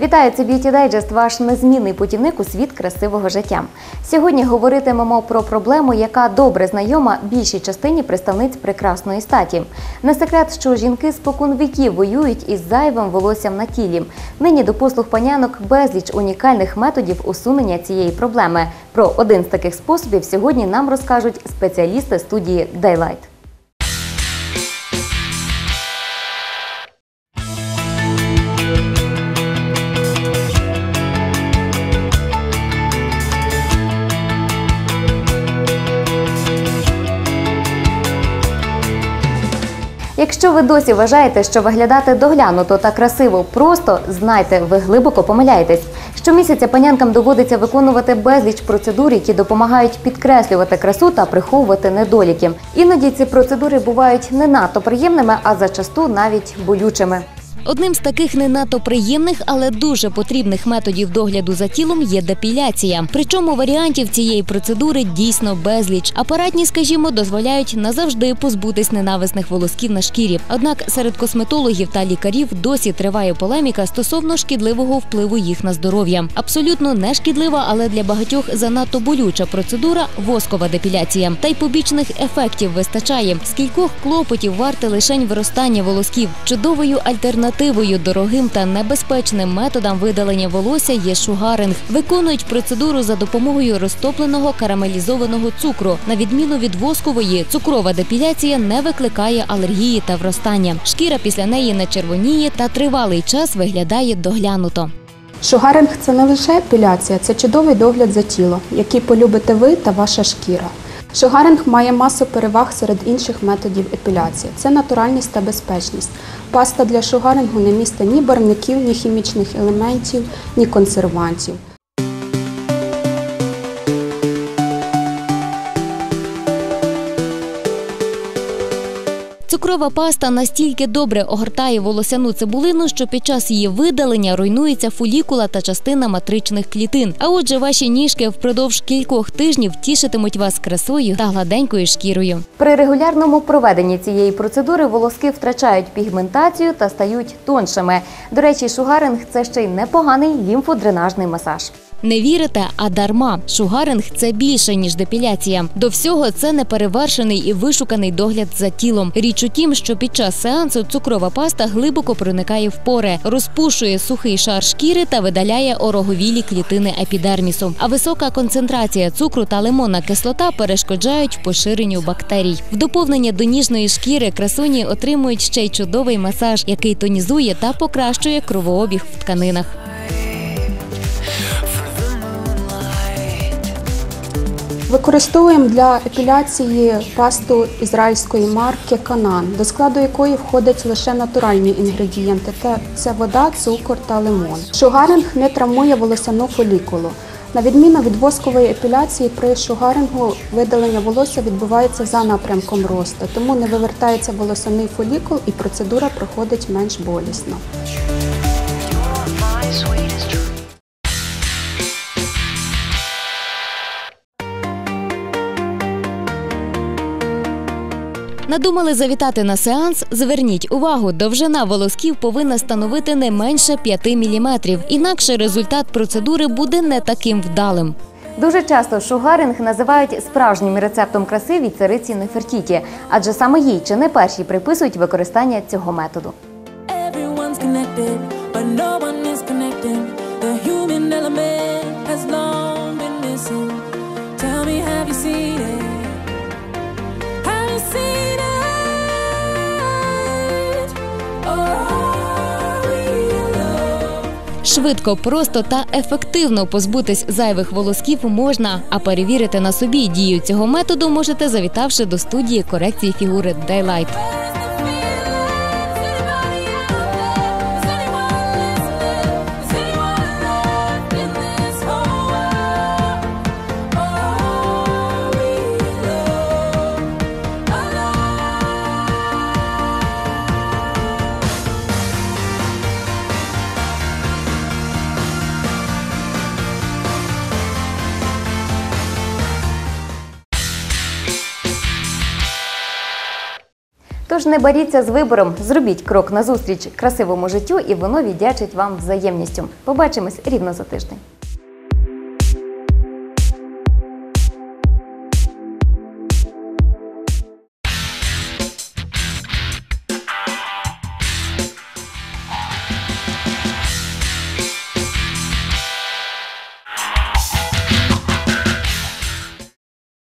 Вітаю, це Beauty Digest, ваш незмінний путівник у світ красивого життя. Сьогодні говоритимемо про проблему, яка добре знайома більшій частині представниць прекрасної статі. Не секрет, що жінки спокон віків воюють із зайвим волоссям на тілі. Нині до послуг панянок безліч унікальних методів усунення цієї проблеми. Про один з таких способів сьогодні нам розкажуть спеціалісти студії Daylight. Якщо ви досі вважаєте, що виглядати доглянуто та красиво просто, знайте, ви глибоко помиляєтесь. Щомісяця панянкам доводиться виконувати безліч процедур, які допомагають підкреслювати красу та приховувати недоліки. Іноді ці процедури бувають не надто приємними, а зачасту навіть болючими. Одним з таких не надто приємних, але дуже потрібних методів догляду за тілом є депіляція. Причому варіантів цієї процедури дійсно безліч. Апаратні, скажімо, дозволяють назавжди позбутись ненависних волосків на шкірі. Однак серед косметологів та лікарів досі триває полеміка стосовно шкідливого впливу їх на здоров'я. Абсолютно не шкідлива, але для багатьох занадто болюча процедура воскова депіляція. Та й побічних ефектів вистачає. Скількох клопотів варте лишень виростання волосків. Чудовою альтернативою Альтернативою дорогим та небезпечним методам видалення волосся є шугаринг. Виконують процедуру за допомогою розтопленого карамелізованого цукру. На відміну від воскової, цукрова депіляція не викликає алергії та вростання. Шкіра після неї не червоніє та тривалий час виглядає доглянуто. Шугаринг це не лише епіляція, це чудовий догляд за тіло, який полюбите ви та ваша шкіра. Шугаринг має масу переваг серед інших методів епіляції. Це натуральність та безпечність. Паста для шугарингу не містить ні барвників, ні хімічних елементів, ні консервантів. Цукрова паста настільки добре огортає волосяну цибулину, що під час її видалення руйнується фолікула та частина матричних клітин. А отже, ваші ніжки впродовж кількох тижнів тішитимуть вас красою та гладенькою шкірою. При регулярному проведенні цієї процедури волоски втрачають пігментацію та стають тоншими. До речі, шугаринг це ще й непоганий лімфодренажний масаж. Не вірите, а дарма. Шугаринг це більше ніж депіляція. До всього це неперевершений і вишуканий догляд за тілом. Річ у тім, що під час сеансу цукрова паста глибоко проникає в пори, розпушує сухий шар шкіри та видаляє ороговілі клітини епідермісу. А висока концентрація цукру та лимонна кислота перешкоджають поширенню бактерій. В доповнення до ніжної шкіри красуні отримують ще й чудовий масаж, який тонізує та покращує кровообіг в тканинах. Використовуємо для епіляції пасту ізраїльської марки Канан, до складу якої входять лише натуральні інгредієнти. Це вода, цукор та лимон. Шугаринг не травмує волосяну фолікулу. На відміну від воскової епіляції, при шугарингу видалення волосся відбувається за напрямком росту, тому не вивертається волосяний фолікул і процедура проходить менш болісно. Надумали завітати на сеанс? Зверніть увагу, довжина волосків повинна становити не менше 5 мм, інакше результат процедури буде не таким вдалим. Дуже часто шугаринг називають справжнім рецептом краси від цариці Нефертіті, адже саме їй чи не перші приписують використання цього методу. Швидко, просто та ефективно позбутись зайвих волосків можна. А перевірити на собі дію цього методу можете, завітавши до студії корекції фігури Daylight. Тож не боріться з вибором, зробіть крок назустріч красивому життю, і воно віддячить вам взаємністю. Побачимось рівно за тиждень.